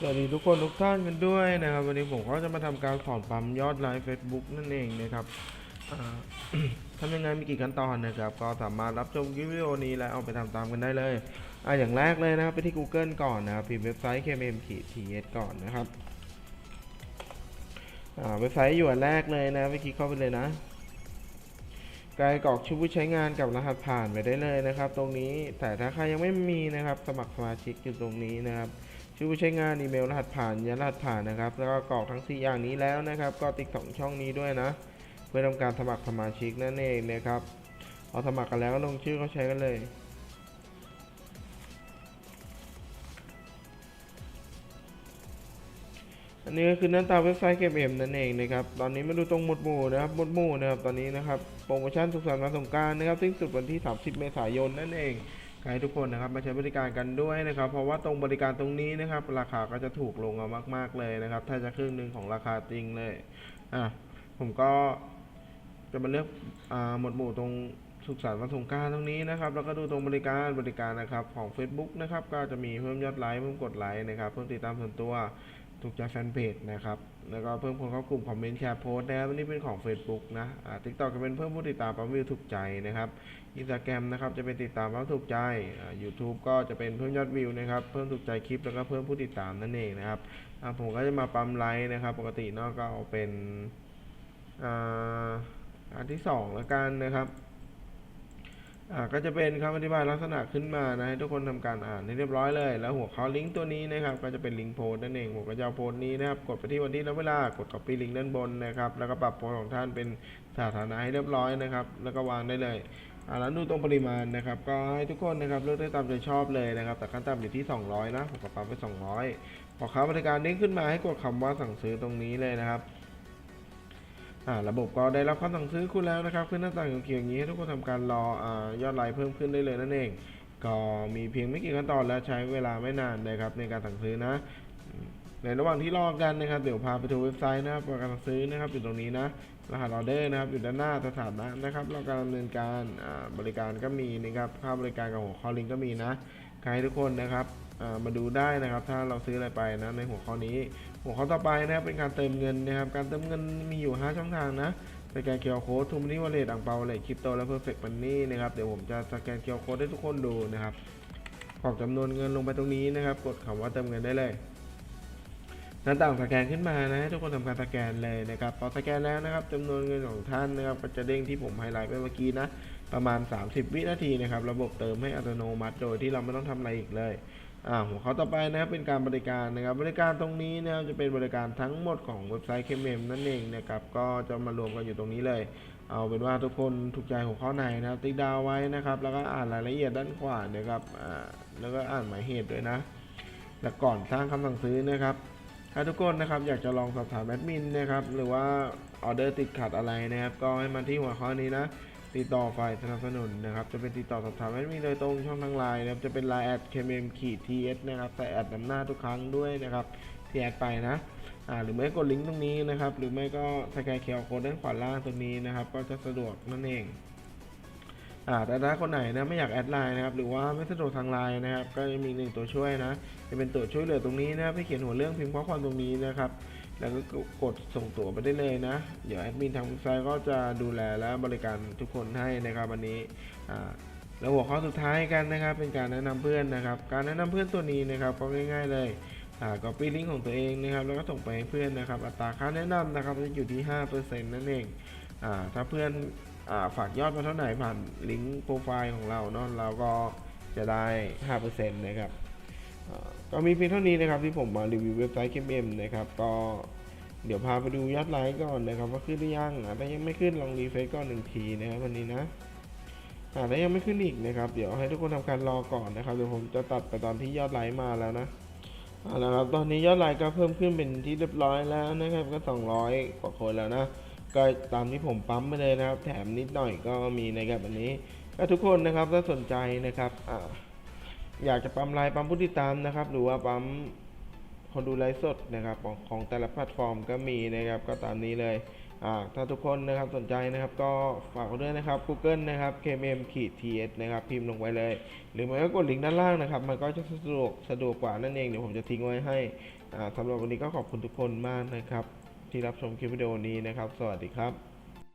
สวัสดีทุกคนทุกท่านกันด้วยนะครับ วันนี้ผมก็จะมาทำการสอนปั๊มยอดไลฟ์ Facebook นั่นเองนะครับทำยังไงมีกี่ขั้นตอนนะครับ ก็สามารถรับชมคลิปวิดีโอนี้แล้วเอาไปทำตามกันได้เลยอ่าอย่างแรกเลยนะครับไปที่ Google ก่อนนะครับพิมพ์เว็บไซต์ kmm-ts ก่อนนะครับเว็บไซต์อยู่อันแรกเลยนะไปคลิกเข้าไปเลยนะกายกรอกชื่อผู้ใช้งานกับรหัสผ่านไปได้เลยนะครับ ตรงนี้แต่ถ้าใครยังไม่มีนะครับ สมัครสมาชิกอยู่ตรงนี้นะครับ ชื่อผู้ใช้งานอีเมลรหัสผ่านยันรหัสผ่านนะครับ แล้วก็กรอกทั้ง 4 อย่างนี้แล้วนะครับ ก็ติ๊กสองช่องนี้ด้วยนะ เพื่อทำการสมัครสมาชิกนั่นเองนะครับเอาสมัครกันแล้วก็ลงชื่อเขาใช้กันเลย อันนี้ก็คือหน้าตาเว็บไซต์เกมเอ็มนั่นเองนะครับ ตอนนี้มาดูตรงหมวดหมู่นะครับ หมวดหมู่นะครับ ตอนนี้นะครับ โปรโมชั่นสุขสันต์วันสงการนะครับซึ่งสุดวันที่ 30 เมษายนนั่นเอง ให้ทุกคนนะครับมาใช้บริการกันด้วยนะครับ เพราะว่าตรงบริการตรงนี้นะครับ ราคาก็จะถูกลงมามาก ๆเลยนะครับ ถ้าจะครึ่งหนึ่งของราคาจริงเลยอะผมก็จะมาเลือกอ่าหมวดหมู่ตรงสุขสันต์วันสงการตรงนี้นะครับ แล้วก็ดูตรงบริการบริการนะครับของ Facebook นะครับ ก็จะมีเพิ่มยอดไลค์เพิ่มกดไลค์นะครับ เพิ่มติดตามส่วนตัว ถูกใจแฟนเพจนะครับ แล้วก็เพิ่มคนเข้ากลุ่มคอมเมนต์แชร์โพสต์นะครับนนี้เป็นของ Facebook นะอ่าทิกตอกจะเป็นเพิ่มผู้ติดตามปั๊มวิวถูกใจนะครับอินสตาแกรมนะครับจะเป็นติดตามปั๊มถูกใจอ่า YouTube ก็จะเป็นเพิ่มยอดวิวนะครับ เพิ่มถูกใจคลิปแล้วก็เพิ่มผู้ติดตามนั่นเองนะครับอ่าผมก็จะมาปั๊มไลค์นะครับ ปกติเนาะก็เอาเป็นอ่าอันที่สองแล้วกันนะครับ อ่าก็จะเป็นคำอธิบายลักษณะขึ้นมานะให้ทุกคนทำการอ่านให้เรียบร้อยเลย แล้วหัวข้อลิงก์ตัวนี้นะครับก็จะเป็นลิงก์โพสต์นั่นเองผมก็จะเอาโพสต์นี้นะครับกดไปที่วันที่และเวลากด copy ลิงก์ด้านบนนะครับแล้วก็ปรับโพสต์ของท่านเป็นสาธารณะให้เรียบร้อยนะครับ แล้วก็วางได้เลยอ่าแล้วดูตรงปริมาณนะครับก็ให้ทุกคนนะครับเลือกได้ตามใจชอบเลยนะครับ แต่ขั้นต่ำอยู่ที่ 200 นะผมก็ปรับไป 200พอค้าบริการเด้ขึ้นมาให้กดคำว่าสั่งซื้อตรงนี้เลยนะครับ ระบบก็ได้รับคำสั่งซื้อคุณแล้วนะครับ ขึ้นหน้าต่างเขียวๆอย่างนี้ให้ทุกคนทำการรออยอดไลค์เพิ่มขึ้นได้เลยนั่นเอง ก็มีเพียงไม่กี่ขั้นตอนและใช้เวลาไม่นานนะครับในการสั่งซื้อนะ ในระหว่างที่รอกันนะครับ เดี๋ยวพาไปดูเว็บไซต์นะครับการสั่งซื้อนะครับอยู่ตรงนี้นะ รหัสออเดอร์นะครับอยู่ด้านหน้าสถานะนะครับเราการดำเนินการบริการก็มีนะครับค่าบริการกับหัวข้อลิงก์ก็มีนะใครทุกคนนะครับมาดูได้นะครับถ้าเราซื้ออะไรไปนะในหัวข้อนี้ หัวข้อต่อไปนะครับเป็นการเติมเงินนะครับ การเติมเงินมีอยู่ 5 ช่องทางนะสแกนเคอร์โค้ดทูมินิวอลเล็ตอ่างเปาเลยคริปโตและเพอร์เฟกต์มันนี่นะครับ เดี๋ยวผมจะสแกนเคอร์โค้ดให้ทุกคนดูนะครับกรอกจำนวนเงินลงไปตรงนี้นะครับ กดคำว่าเติมเงินได้เลยหน้าต่างสแกนขึ้นมานะให้ทุกคนทำการสแกนเลยนะครับพอสแกนแล้วนะครับจำนวนเงินของท่านนะครับก็จะเด้งที่ผมไฮไลท์ไปเมื่อกี้นะประมาณ 30 วินาทีนะครับ ระบบเติมให้อัตโนมัติโดยที่เราไม่ต้องทำอะไรอีกเลย หัวข้อต่อไปนะครับเป็นการบริการนะครับ บริการตรงนี้นะครับจะเป็นบริการทั้งหมดของเว็บไซต์เคมเมมนั่นเองนะครับก็จะมารวมกันอยู่ตรงนี้เลย เอาเป็นว่าทุกคนถูกใจหัวข้อไหนนะครับติ๊กดาวไว้นะครับ แล้วก็อ่านรายละเอียดด้านขวานะครับแล้วก็อ่านหมายเหตุด้วยนะและก่อนสร้างคำสั่งซื้อนะครับ ถ้าทุกคนนะครับอยากจะลองสอบถามแอดมินนะครับหรือว่าออเดอร์ติดขัดอะไรนะครับก็ให้มาที่หัวข้อนี้นะ ติดต่อฝ่ายสนับสนุนนะครับ จะเป็นติดต่อสอบถามแอดมินโดยตรงช่องทางไลน์นะครับ จะเป็นไลน์แอด kmm ขีด ts นะครับแต่แอดนำหน้าทุกครั้งด้วยนะครับ ที่แอดไปนะ อ่า หรือไม่กดลิงก์ตรงนี้นะครับ หรือไม่ก็สแกนเคอร์โค้ดด้านขวาล่างตรงนี้นะครับ ก็จะสะดวกนั่นเอง อ่า แต่ถ้าคนไหนนะไม่อยากแอดไลน์นะครับ หรือว่าไม่สะดวกทางไลน์นะครับ ก็จะมีหนึ่งตัวช่วยนะ จะเป็นตัวช่วยเหลือตรงนี้นะครับให้เขียนหัวเรื่องพิมพ์ข้อความตรงนี้นะครับ แล้วก็กดส่งตั๋วไปได้เลยนะ เดี๋ยวแอดมินทางเว็บไซต์ก็จะดูแลและบริการทุกคนให้นะครับวันนี้แล้วหัวข้อสุดท้ายกันนะครับ เป็นการแนะนำเพื่อนนะครับ การแนะนำเพื่อนตัวนี้นะครับก็ง่าย ๆ เลยอ่า copy ลิงก์ของตัวเองนะครับ แล้วก็ส่งไปให้เพื่อนนะครับ อัตราค่าแนะนำนะครับจะอยู่ที่ 5%นั่นเองอถ้าเพื่อนอฝากยอดมาเท่าไหร่ผ่านลิงก์โปรไฟล์ของเราเนาะเราก็จะได้ 5%นะครับ ก็มีเพียงเท่านี้นะครับที่ผมมารีวิวเว็บไซต์ KMM นะครับก็เดี๋ยวพาไปดูยอดไลค์ก่อนนะครับว่าขึ้นหรือยังอะถ้ายังไม่ขึ้นลองรีเฟซก่อนหนึ่งทีนะครับวันนี้นะอ่าถ้ายังไม่ขึ้นอีกนะครับเดี๋ยวให้ทุกคนทำการรอก่อนนะครับเดี๋ยวผมจะตัดไปตอนที่ยอดไลค์มาแล้วนะนะครับตอนนี้ยอดไลค์ก็เพิ่มขึ้นเป็นที่เรียบร้อยแล้วนะครับก็ 200 กว่าคนแล้วนะก็ตามที่ผมปั๊มไปเลยนะครับ แถมนิดหน่อยก็มีนะครับอันนี้ก็ทุกคนนะครับถ้าสนใจนะครับอ่า อยากจะปั๊มไลน์ปั๊มผู้ติดตามนะครับ หรือว่าปั๊มคนดูไลฟ์สดนะครับของของแต่ละแพลตฟอร์มก็มีนะครับก็ตามนี้เลยถ้าทุกคนนะครับสนใจนะครับก็ฝากด้วยนะครับ Google นะครับ KMM ขีด TS นะครับ พิมพ์ลงไว้เลย หรือไม่ก็กดลิงก์ด้านล่างนะครับ มันก็จะสะดวกสะดวกกว่านั่นเอง เดี๋ยวผมจะทิ้งไว้ให้สำหรับวันนี้ก็ขอบคุณทุกคนมากนะครับ ที่รับชมคลิปวิดีโอนี้นะครับ สวัสดีครับ